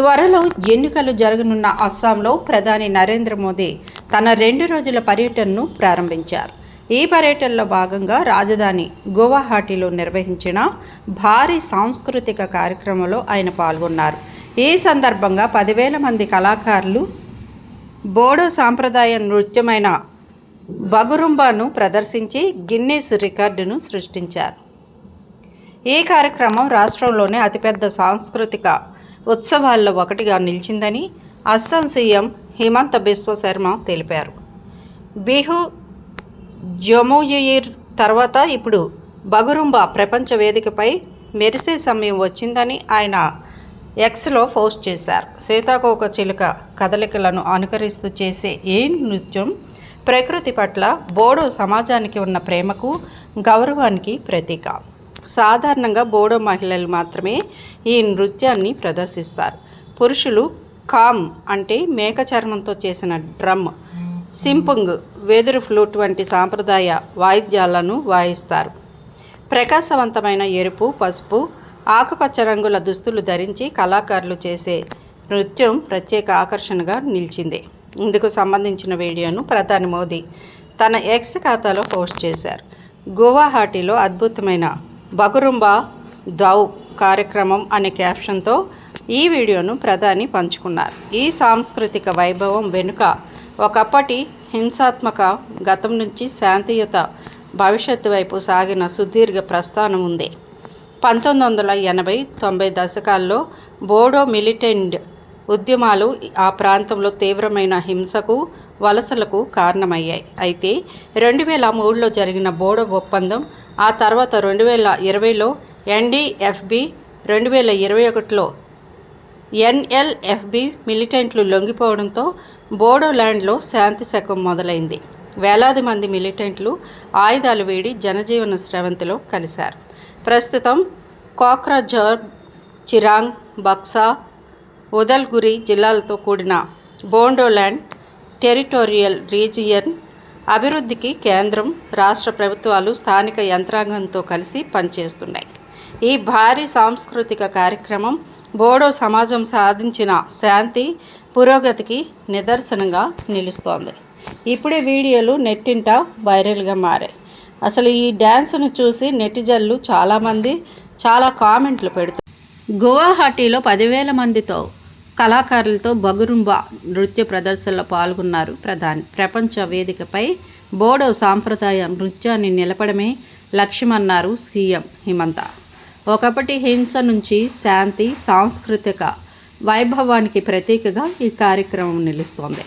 త్వరలో ఎన్నికలు జరగనున్న అస్సాంలో ప్రధాని నరేంద్ర మోదీ తన రెండు రోజుల పర్యటనను ప్రారంభించారు. ఈ పర్యటనలో భాగంగా రాజధాని గువాహటిలో నిర్వహించిన భారీ సాంస్కృతిక కార్యక్రమంలో ఆయన పాల్గొన్నారు. ఈ సందర్భంగా పదివేల మంది కళాకారులు బోడో సాంప్రదాయ నృత్యమైన బగురుంబాను ప్రదర్శించి గిన్నీస్ రికార్డును సృష్టించారు. ఈ కార్యక్రమం రాష్ట్రంలోనే అతిపెద్ద సాంస్కృతిక ఉత్సవాల్లో ఒకటిగా నిలిచిందని అస్సాం సీఎం హిమంత బిశ్వ శర్మ తెలిపారు. బిహు జముయిర్ తర్వాత ఇప్పుడు బగురుంబా ప్రపంచ వేదికపై మెరిసే సమయం వచ్చిందని ఆయన ఎక్స్లో పోస్ట్ చేశారు. సీతాకోక చిలుక కదలికలను అనుకరిస్తూ చేసే ఈ నృత్యం ప్రకృతి పట్ల బోడో సమాజానికి ఉన్న ప్రేమకు గౌరవానికి ప్రతీక. సాధారణంగా బోడో మహిళలు మాత్రమే ఈ నృత్యాన్ని ప్రదర్శిస్తారు. పురుషులు కామ్ అంటే మేక చర్మంతో చేసిన డ్రమ్ సింపుంగ్ వెదురు ఫ్లూట్ వంటి సాంప్రదాయ వాయిద్యాలను వాయిస్తారు. ప్రకాశవంతమైన ఎరుపు పసుపు ఆకుపచ్చ రంగుల దుస్తులు ధరించి కళాకారులు చేసే నృత్యం ప్రత్యేక ఆకర్షణగా నిలిచింది. ఇందుకు సంబంధించిన వీడియోను ప్రధాని మోదీ తన ఎక్స్ ఖాతాలో పోస్ట్ చేశారు. గువాహటిలో అద్భుతమైన బగురుంబా దౌ కార్యక్రమం అనే క్యాప్షన్తో ఈ వీడియోను ప్రధాని పంచుకున్నారు. ఈ సాంస్కృతిక వైభవం వెనుక ఒకప్పటి హింసాత్మక గతం నుంచి శాంతియుత భవిష్యత్తు వైపు సాగిన సుదీర్ఘ ప్రస్థానం ఉంది. పంతొమ్మిది వందల ఎనభై తొంభై దశకాల్లో బోడో మిలిటెంట్ ఉద్యమాలు ఆ ప్రాంతంలో తీవ్రమైన హింసకు వలసలకు కారణమయ్యాయి. అయితే రెండు వేల మూడులో జరిగిన బోడో ఒప్పందం ఆ తర్వాత రెండు వేల ఇరవైలో ఎన్డీఎఫ్బి రెండు వేల ఇరవై ఒకటిలో ఎన్ఎల్ఎఫ్బి మిలిటెంట్లు లొంగిపోవడంతో బోడోల్యాండ్లో శాంతి శకం మొదలైంది. వేలాది మంది మిలిటెంట్లు ఆయుధాలు వేడి జనజీవన స్రవంతిలో కలిశారు. ప్రస్తుతం కోక్రాఝర్ చిరాంగ్ బక్సా ఉదల్గురి జిల్లాలతో కూడిన బోండోల్యాండ్ టెరిటోరియల్ రీజియన్ అభివృద్ధికి కేంద్రం రాష్ట్ర ప్రభుత్వాలు స్థానిక యంత్రాంగంతో కలిసి పనిచేస్తున్నాయి. ఈ భారీ సాంస్కృతిక కార్యక్రమం బోడో సమాజం సాధించిన శాంతి పురోగతికి నిదర్శనంగా నిలుస్తోంది. ఇప్పుడే వీడియోలు నెట్టింట వైరల్గా మారాయి. అసలు ఈ డ్యాన్స్ను చూసి నెటిజన్లు చాలామంది చాలా కామెంట్లు పెడుతారు గువాహటిలో పదివేల మందితో కళాకారులతో బగురుంబా నృత్య ప్రదర్శనలో పాల్గొన్నారు ప్రధాని. ప్రపంచ వేదికపై బోడో సాంప్రదాయ నృత్యాన్ని నిలపడమే లక్ష్యమన్నారు సీఎం హిమంత. ఒకప్పటి హింస నుంచి శాంతి సాంస్కృతిక వైభవానికి ప్రతీకగా ఈ కార్యక్రమం నిలుస్తోంది.